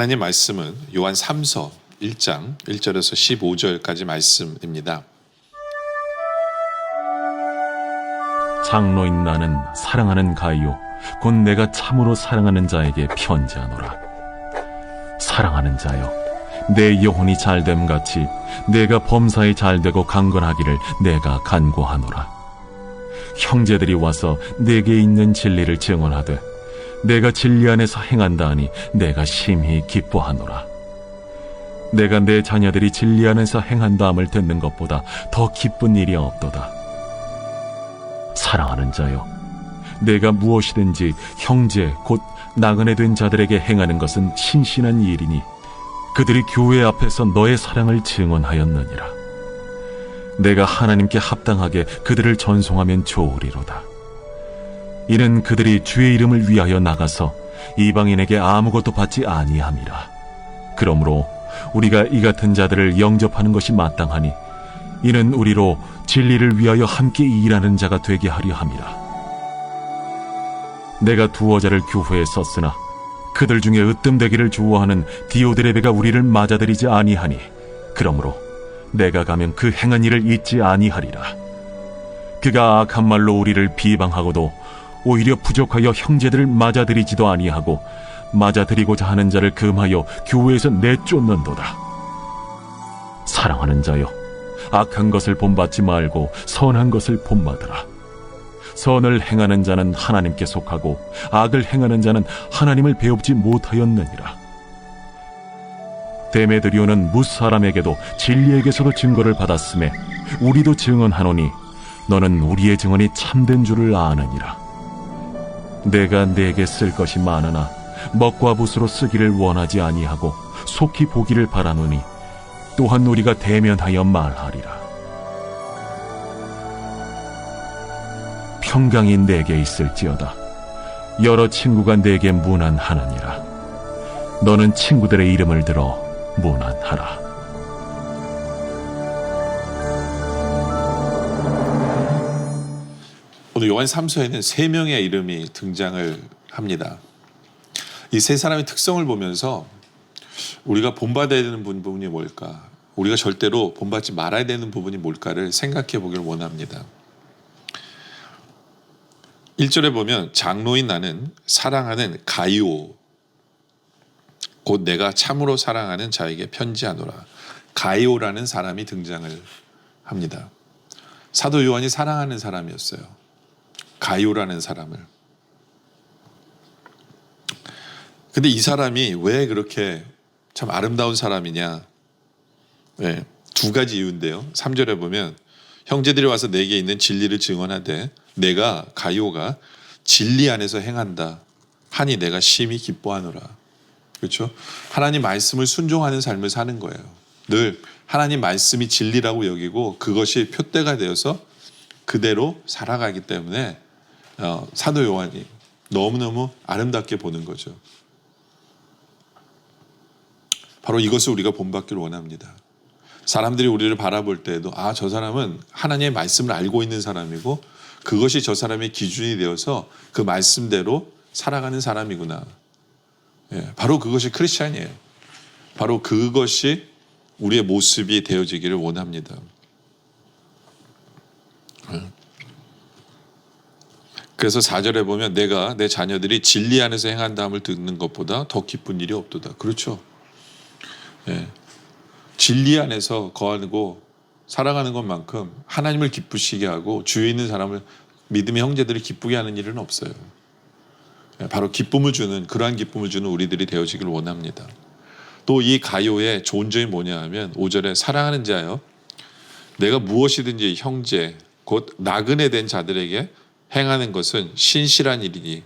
하나님 말씀은 요한 3서 1장 1절에서 15절까지 말씀입니다. 장로인 나는 사랑하는 가이요 곧 내가 참으로 사랑하는 자에게 편지하노라 사랑하는 자여 내 영혼이 잘됨 같이 내가 범사에 잘되고 강건하기를 내가 간구하노라 형제들이 와서 내게 있는 진리를 증언하되 내가 진리 안에서 행한다 하니 내가 심히 기뻐하노라 내가 내 자녀들이 진리 안에서 행한다 함을 듣는 것보다 더 기쁜 일이 없도다 사랑하는 자여, 내가 무엇이든지 형제 곧 나그네 된 자들에게 행하는 것은 신신한 일이니 그들이 교회 앞에서 너의 사랑을 증언하였느니라. 내가 하나님께 합당하게 그들을 전송하면 좋으리로다. 이는 그들이 주의 이름을 위하여 나가서 이방인에게 아무것도 받지 아니함이라. 그러므로 우리가 이 같은 자들을 영접하는 것이 마땅하니 이는 우리로 진리를 위하여 함께 일하는 자가 되게 하려 함이라. 내가 두어 자를 교회에 썼으나 그들 중에 으뜸되기를 좋아하는 디오드레베가 우리를 맞아들이지 아니하니 그러므로 내가 가면 그 행한 일을 잊지 아니하리라. 그가 악한 말로 우리를 비방하고도 오히려 부족하여 형제들을 맞아들이지도 아니하고 맞아들이고자 하는 자를 금하여 교회에서 내쫓는도다. 사랑하는 자여, 악한 것을 본받지 말고 선한 것을 본받으라. 선을 행하는 자는 하나님께 속하고 악을 행하는 자는 하나님을 배웁지 못하였느니라. 데메드리오는 무사람에게도 진리에게서도 증거를 받았음에 우리도 증언하노니 너는 우리의 증언이 참된 줄을 아느니라. 내가 내게 쓸 것이 많으나 먹과 붓으로 쓰기를 원하지 아니하고 속히 보기를 바라노니 또한 우리가 대면하여 말하리라. 평강이 내게 있을지어다. 여러 친구가 내게 무난하느니라. 너는 친구들의 이름을 들어 무난하라. 오늘 요한 3서에는 세 명의 이름이 등장을 합니다. 이 세 사람의 특성을 보면서 우리가 본받아야 되는 부분이 뭘까? 우리가 절대로 본받지 말아야 되는 부분이 뭘까를 생각해 보기를 원합니다. 1절에 보면 장로인 나는 사랑하는 가이오 곧 내가 참으로 사랑하는 자에게 편지하노라. 가이오라는 사람이 등장을 합니다. 사도 요한이 사랑하는 사람이었어요. 가이오라는 사람을. 근데 이 사람이 왜 그렇게 참 아름다운 사람이냐? 네, 두 가지 이유인데요. 3절에 보면 형제들이 와서 내게 있는 진리를 증언하되 내가 가이오가 진리 안에서 행한다 하니 내가 심히 기뻐하노라. 그렇죠? 하나님 말씀을 순종하는 삶을 사는 거예요. 늘 하나님 말씀이 진리라고 여기고 그것이 표대가 되어서 그대로 살아가기 때문에 어, 사도 요한이 너무너무 아름답게 보는 거죠. 바로 이것을 우리가 본받기를 원합니다. 사람들이 우리를 바라볼 때에도 아, 저 사람은 하나님의 말씀을 알고 있는 사람이고 그것이 저 사람의 기준이 되어서 그 말씀대로 살아가는 사람이구나. 예, 바로 그것이 크리스찬이에요. 바로 그것이 우리의 모습이 되어지기를 원합니다. 예. 그래서 4절에 보면 내가 내 자녀들이 진리 안에서 행한다함을 듣는 것보다 더 기쁜 일이 없도다. 그렇죠. 예. 진리 안에서 거하고 살아가는 것만큼 하나님을 기쁘시게 하고 주위에 있는 사람을 믿음의 형제들을 기쁘게 하는 일은 없어요. 예, 바로 기쁨을 주는 그러한 기쁨을 주는 우리들이 되어지길 원합니다. 또 이 가요의 좋은 점이 뭐냐 하면 5절에 사랑하는 자여 내가 무엇이든지 형제 곧 나그네 된 자들에게 행하는 것은 신실한 일이니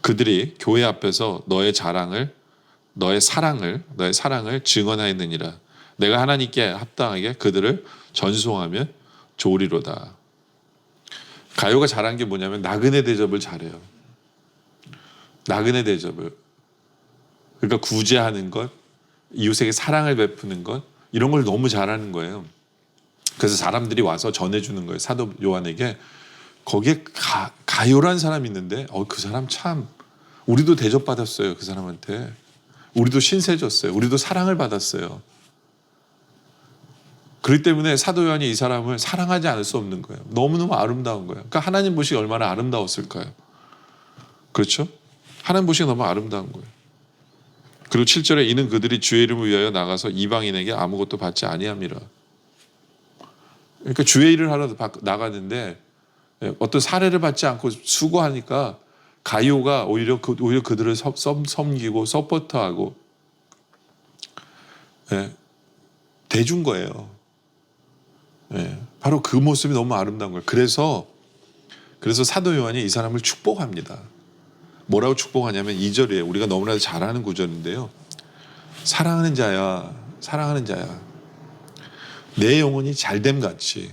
그들이 교회 앞에서 너의 자랑을 너의 사랑을 너의 사랑을 증언하였느니라. 내가 하나님께 합당하게 그들을 전송하면 좋으리로다. 가요가 잘한 게 뭐냐면 나그네 대접을 잘해요. 나그네 대접을. 그러니까 구제하는 것 이웃에게 사랑을 베푸는 것 이런 걸 너무 잘하는 거예요 그래서 사람들이 와서 전해주는 거예요 사도 요한에게 거기에 가, 가요란 사람이 있는데 어, 그 사람 참 우리도 대접받았어요 그 사람한테 우리도 신세 졌어요. 우리도 사랑을 받았어요. 그렇기 때문에 사도 요한이 이 사람을 사랑하지 않을 수 없는 거예요. 너무너무 아름다운 거예요. 그러니까 하나님 보시기 얼마나 아름다웠을까요? 그렇죠? 하나님 보시기 너무 아름다운 거예요. 그리고 7절에 이는 그들이 주의 이름을 위하여 나가서 이방인에게 아무것도 받지 아니함이라. 그러니까 주의 일을 하러 나가는데 어떤 사례를 받지 않고 수고하니까 가요가 오히려 그, 오히려 그들을 섬, 섬, 섬기고 서포트하고 예, 대준 거예요. 예, 바로 그 모습이 너무 아름다운 거예요. 그래서 그래서 사도 요한이 이 사람을 축복합니다. 뭐라고 축복하냐면 2절이에요. 우리가 너무나도 잘 아는 구절인데요. 사랑하는 자야, 사랑하는 자야. 내 영혼이 잘됨 같이,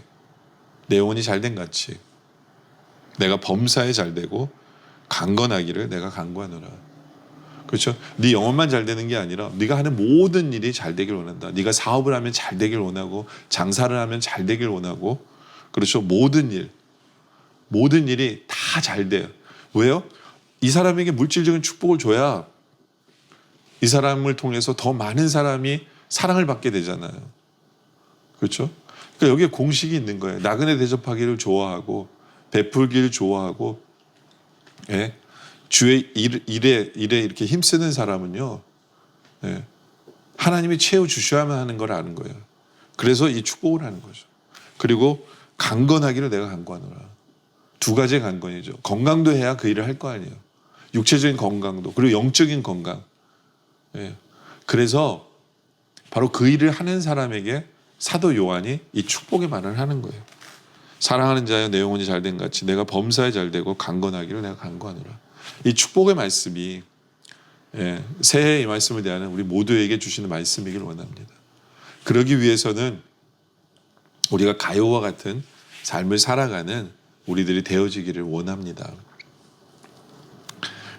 내 영혼이 잘됨 같이, 내가 범사에 잘 되고 강건하기를 내가 강구하노라. 그렇죠? 네 영혼만 잘 되는 게 아니라 네가 하는 모든 일이 잘 되길 원한다. 네가 사업을 하면 잘 되길 원하고 장사를 하면 잘 되길 원하고 그렇죠? 모든 일 모든 일이 다 잘 돼요. 왜요? 이 사람에게 물질적인 축복을 줘야 이 사람을 통해서 더 많은 사람이 사랑을 받게 되잖아요. 그렇죠? 그러니까 여기에 공식이 있는 거예요. 나그네 대접하기를 좋아하고 베풀기를 좋아하고 예? 주의 일, 일에 일에 이렇게 힘쓰는 사람은요. 예. 하나님이 채워 주셔야만 하는 걸 아는 거예요. 그래서 이 축복을 하는 거죠. 그리고 강건하기를 내가 강구하노라. 두 가지의 강건이죠. 건강도 해야 그 일을 할 거 아니에요. 육체적인 건강도 그리고 영적인 건강. 예. 그래서 바로 그 일을 하는 사람에게 사도 요한이 이 축복의 말을 하는 거예요. 사랑하는 자여 내 영혼이 잘된 같이 내가 범사에 잘 되고 강건하기를 내가 강구하노라. 이 축복의 말씀이 예, 새해 이 말씀을 대하는 우리 모두에게 주시는 말씀이길 원합니다. 그러기 위해서는 우리가 가요와 같은 삶을 살아가는 우리들이 되어지기를 원합니다.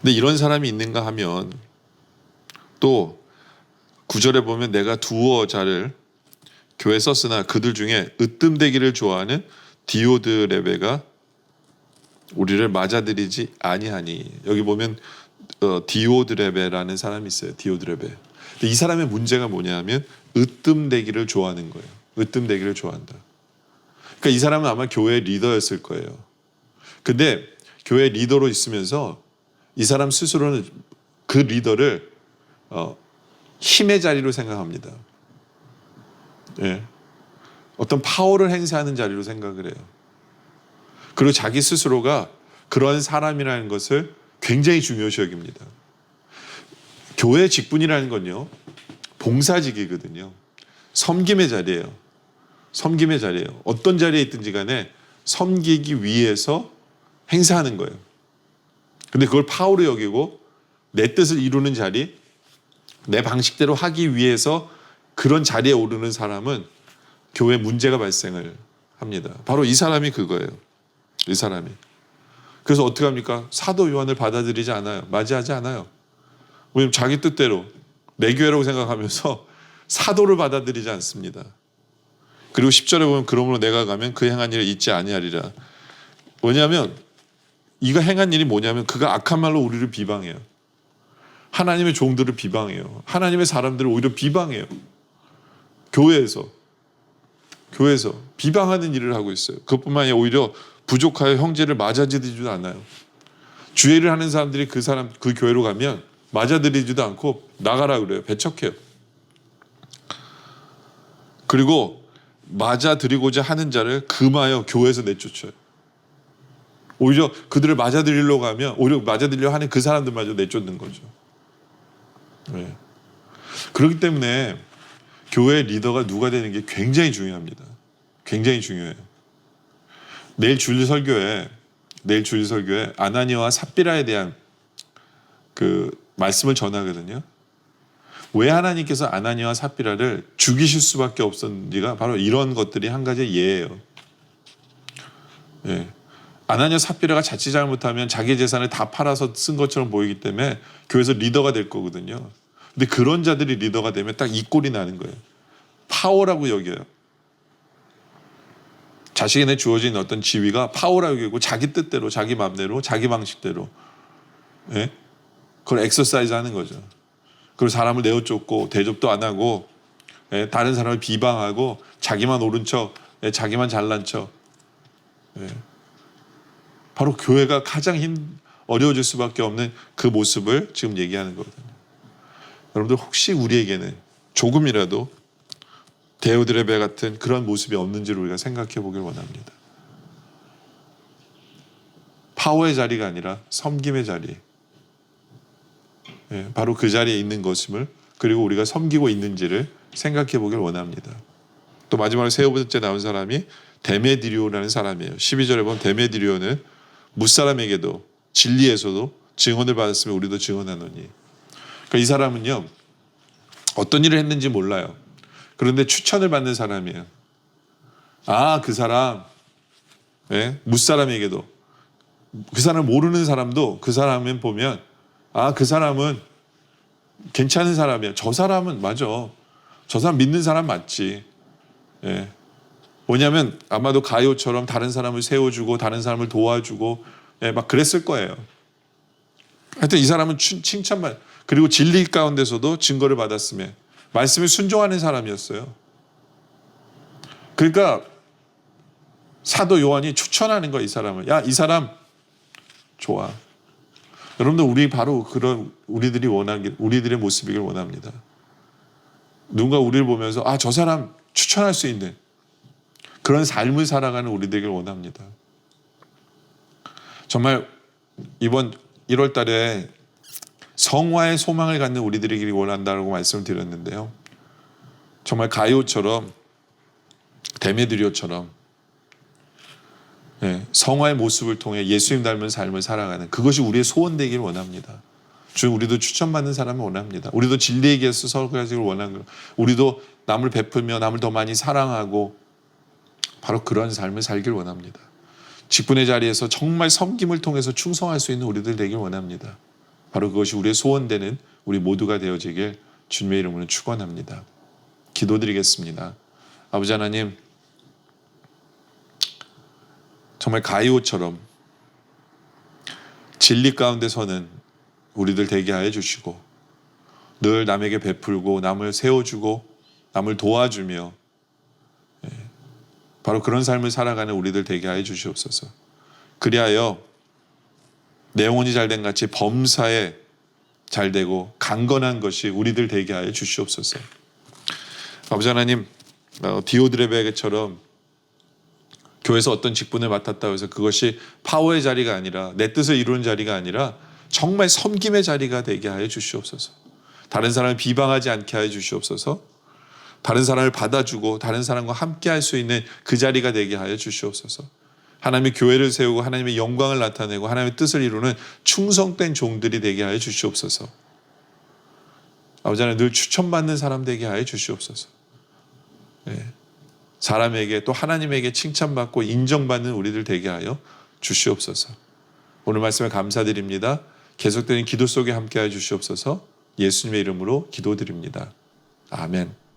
근데 이런 사람이 있는가 하면 또 구절에 보면 내가 두어 자를 교회 썼으나 그들 중에 으뜸되기를 좋아하는 디오드 레베가 우리를 맞아들이지 아니하니 여기 보면 어, 디오드 레베라는 사람이 있어요. 디오드 레베. 근데 이 사람의 문제가 뭐냐면 으뜸되기를 좋아하는 거예요. 으뜸되기를 좋아한다. 그러니까 이 사람은 아마 교회 리더였을 거예요. 근데 교회 리더로 있으면서 이 사람 스스로는 그 리더를 어, 힘의 자리로 생각합니다. 예. 어떤 파워를 행사하는 자리로 생각을 해요. 그리고 자기 스스로가 그런 사람이라는 것을 굉장히 중요시 여깁니다. 교회 직분이라는 건요, 봉사직이거든요. 섬김의 자리예요. 섬김의 자리예요. 어떤 자리에 있든지 간에 섬기기 위해서 행사하는 거예요. 근데 그걸 파워로 여기고 내 뜻을 이루는 자리, 내 방식대로 하기 위해서 그런 자리에 오르는 사람은 교회 문제가 발생을 합니다. 바로 이 사람이 그거예요. 이 사람이. 그래서 어떻게 합니까? 사도 요한을 받아들이지 않아요. 맞이하지 않아요. 왜냐면 자기 뜻대로 내 교회라고 생각하면서 사도를 받아들이지 않습니다. 그리고 10절에 보면 그러므로 내가 가면 그 행한 일을 잊지 아니하리라. 뭐냐면 이가 행한 일이 뭐냐면 그가 악한 말로 우리를 비방해요. 하나님의 종들을 비방해요. 하나님의 사람들을 오히려 비방해요. 교회에서 교회에서 비방하는 일을 하고 있어요. 그것뿐만 아니라 오히려 부족하여 형제를 맞아들이지도 않아요. 주의를 하는 사람들이 그 사람 그 교회로 가면 맞아들이지도 않고 나가라 그래요. 배척해요. 그리고 맞아들이고자 하는 자를 금하여 교회에서 내쫓아요. 오히려 그들을 맞아들이려고 하면 오히려 맞아들이려 하는 그 사람들마저 내쫓는 거죠. 네. 그렇기 때문에 교회 리더가 누가 되는 게 굉장히 중요합니다. 굉장히 중요해요. 내일 주일 설교에 내일 주일 설교에 아나니아와 삽비라에 대한 그 말씀을 전하거든요. 왜 하나님께서 아나니아와 삽비라를 죽이실 수밖에 없었는지가 바로 이런 것들이 한 가지 예예요. 예. 아나니아 삽비라가 자칫 잘못하면 자기 재산을 다 팔아서 쓴 것처럼 보이기 때문에 교회에서 리더가 될 거거든요. 근데 그런 자들이 리더가 되면 딱 이 꼴이 나는 거예요. 파워라고 여겨요. 자식에게 주어진 어떤 지위가 파워라고 여기고 자기 뜻대로, 자기 마음대로, 자기 방식대로, 예? 그걸 엑서사이즈 하는 거죠. 그리고 사람을 내어쫓고 대접도 안 하고, 예? 다른 사람을 비방하고, 자기만 옳은 척, 예? 자기만 잘난 척. 예? 바로 교회가 가장 힘 어려워질 수밖에 없는 그 모습을 지금 얘기하는 거거든요. 여러분들 혹시 우리에게는 조금이라도 데오드레베 같은 그런 모습이 없는지를 우리가 생각해 보길 원합니다. 파워의 자리가 아니라 섬김의 자리. 예, 바로 그 자리에 있는 것임을 그리고 우리가 섬기고 있는지를 생각해 보길 원합니다. 또 마지막으로 세 번째 나온 사람이 데메디리오라는 사람이에요. 12절에 보면 데메디리오는 무사람에게도 진리에서도 증언을 받았으면 우리도 증언하노니. 그러니까 이 사람은요 어떤 일을 했는지 몰라요. 그런데 추천을 받는 사람이에요. 아, 그 사람, 예? 무사람에게도 그 사람 모르는 사람도 그 사람을 보면 아, 그 사람은 괜찮은 사람이야. 저 사람은 맞아. 저 사람 믿는 사람 맞지. 예. 뭐냐면 아마도 가요처럼 다른 사람을 세워주고 다른 사람을 도와주고 예, 막 그랬을 거예요. 하여튼 이 사람은 칭- 칭찬만 그리고 진리 가운데서도 증거를 받았으며 말씀에 순종하는 사람이었어요. 그러니까 사도 요한이 추천하는 거야 이 사람을. 야 이 사람 좋아. 여러분들 우리 바로 그런 우리들이 원하기 우리들의 모습이길 원합니다. 누군가 우리를 보면서 아 저 사람 추천할 수 있는 그런 삶을 살아가는 우리되길 원합니다. 정말 이번 1월 달에 성화의 소망을 갖는 우리들이길 원한다고 말씀을 드렸는데요. 정말 가요처럼 데메드리오처럼 예, 성화의 모습을 통해 예수님 닮은 삶을 살아가는 그것이 우리의 소원되길 원합니다. 주 우리도 추천받는 사람을 원합니다. 우리도 진리에 기해서 설교하기를 원하는 거. 우리도 남을 베풀며 남을 더 많이 사랑하고 바로 그런 삶을 살길 원합니다. 직분의 자리에서 정말 섬김을 통해서 충성할 수 있는 우리들 되길 원합니다. 바로 그것이 우리의 소원되는 우리 모두가 되어지길 주님의 이름으로 축원합니다. 기도드리겠습니다. 아버지 하나님 정말 가이오처럼 진리 가운데 서는 우리들 되게 하여 주시고 늘 남에게 베풀고 남을 세워주고 남을 도와주며 예, 바로 그런 삶을 살아가는 우리들 되게 하여 주시옵소서. 그리하여 내 영혼이 잘된 같이 범사에 잘되고 강건한 것이 우리들 되게 하여 주시옵소서. 아버지 하나님 어, 디오드레베게처럼 교회에서 어떤 직분을 맡았다고 해서 그것이 파워의 자리가 아니라 내 뜻을 이루는 자리가 아니라 정말 섬김의 자리가 되게 하여 주시옵소서. 다른 사람을 비방하지 않게 하여 주시옵소서. 다른 사람을 받아주고 다른 사람과 함께 할 수 있는 그 자리가 되게 하여 주시옵소서. 하나님의 교회를 세우고 하나님의 영광을 나타내고 하나님의 뜻을 이루는 충성된 종들이 되게 하여 주시옵소서. 아버지 하나님 늘 추천받는 사람 되게 하여 주시옵소서. 예. 사람에게 또 하나님에게 칭찬받고 인정받는 우리들 되게 하여 주시옵소서. 오늘 말씀에 감사드립니다. 계속되는 기도 속에 함께 하여 주시옵소서. 예수님의 이름으로 기도드립니다. 아멘.